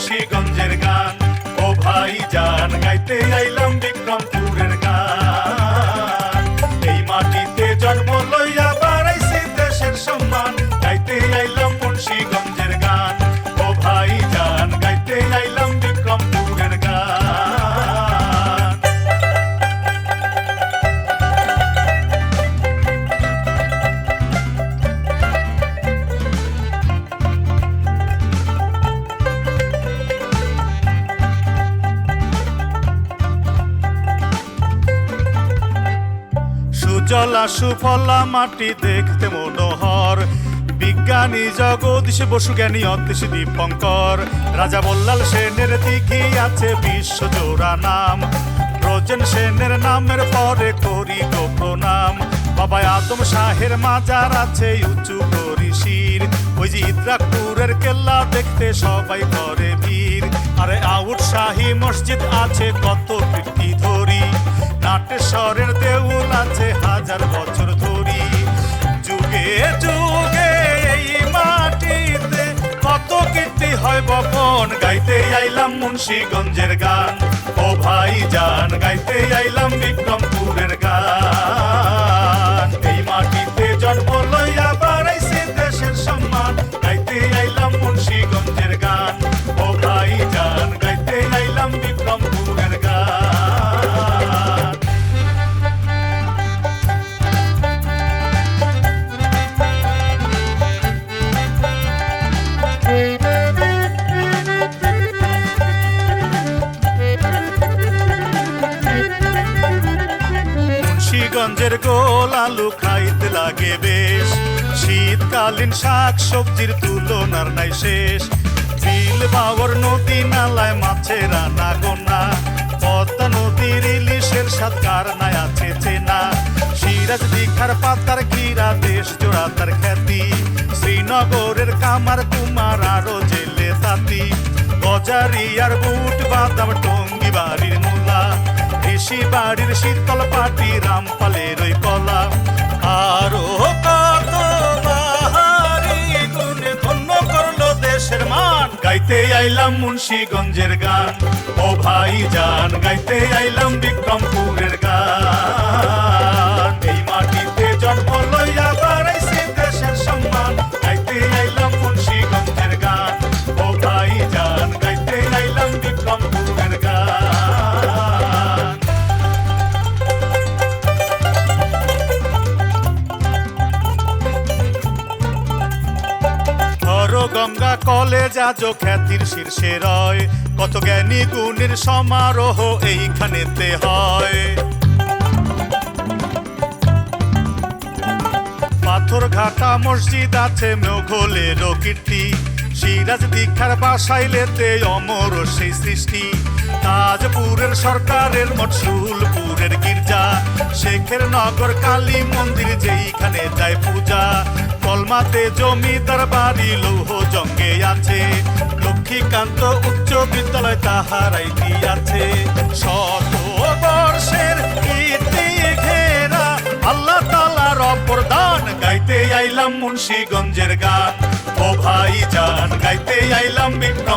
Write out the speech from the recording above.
মুন্সিগঞ্জের গান। ও ভাই জান গাইতে আইলাম উজ্জ্বলা সুফলা মাটি দেখতে মনোহর। বিজ্ঞানী জগদীশ বসু, জ্ঞানী অতীশ দীপঙ্কর। রাজা বল্লাল সেনের দিঘি আছে বিশ্ব জোড়া নাম। ব্রজেন সেনের নামের পরে করি গো প্রণাম। বাবা আদম শাহের মাজার আছে উঁচু করি শির। ওই যে ইদ্রাকপুরের কেল্লা দেখতে সবাই করে ভিড়। আরে আউট শাহী মসজিদ আছে কত কীর্তি ধরি। নাটেশ্বরের যুগে এই মাটিতে কত কীর্তি হয় বপন। গাইতে আইলাম মুন্সীগঞ্জের গান। ও ভাই জান গাইতে আইলাম বিক্রমপুরের গান। মুন্সিগঞ্জের গোল আলু খাইতে লাগে বেশ। শীতকালীন শাক সবজির তুলনার নাই শেষ। বিল বাবর নদী নালায় মাছের রানা গোনা। পদ্মা নদীর ইলিশের সাত কারনায় আছে চেনা। সিরাজ দীঘার পাতার ঘিরা, দেশ জোড়া তার খ্যাতি। শ্রীনগরের কামার কুমার আরও জেলে তাঁতি। গজারি আর বুট, বাদাম, টঙ্গি বাড়ির মূলা। ঋষি বাড়ির শীতল পাটি রামপালের ওই কলা। আরও কত গুণে ধন্য করল দেশের মান। গাইতে আইলাম মুন্সিগঞ্জের গান। ও ভাই জান গাইতে আইলাম বিক্রমপুরের গঙ্গা কলেজ আজ খ্যাতির শীর্ষে রয়। কত জ্ঞানী গুণের সমারোহ এইখানেতে হয়। পাথর ঘাটা মসজিদ আছে মোঘলের কীর্তি। সিরাজ দীক্ষার বাসাইলেতে অমর সেই সৃষ্টি। তাজপুরের সরকারের মটসুলপুরের গির্জা। শেখের নগর কালী মন্দির যেইখানে যায় পূজা। কলমাতে জমিদার বাড়ি লৌহ জঙ্গে আছে। লক্ষ্মীকান্ত উচ্চ বিদ্যালয় তাহারাই আছে শত বর্ষের কীর্তি ঘেরা, আল্লাহ তালার অপরদান গাইতে আইলাম মুন্সিগঞ্জের গান ভাই জান গাইতে আইলাম গান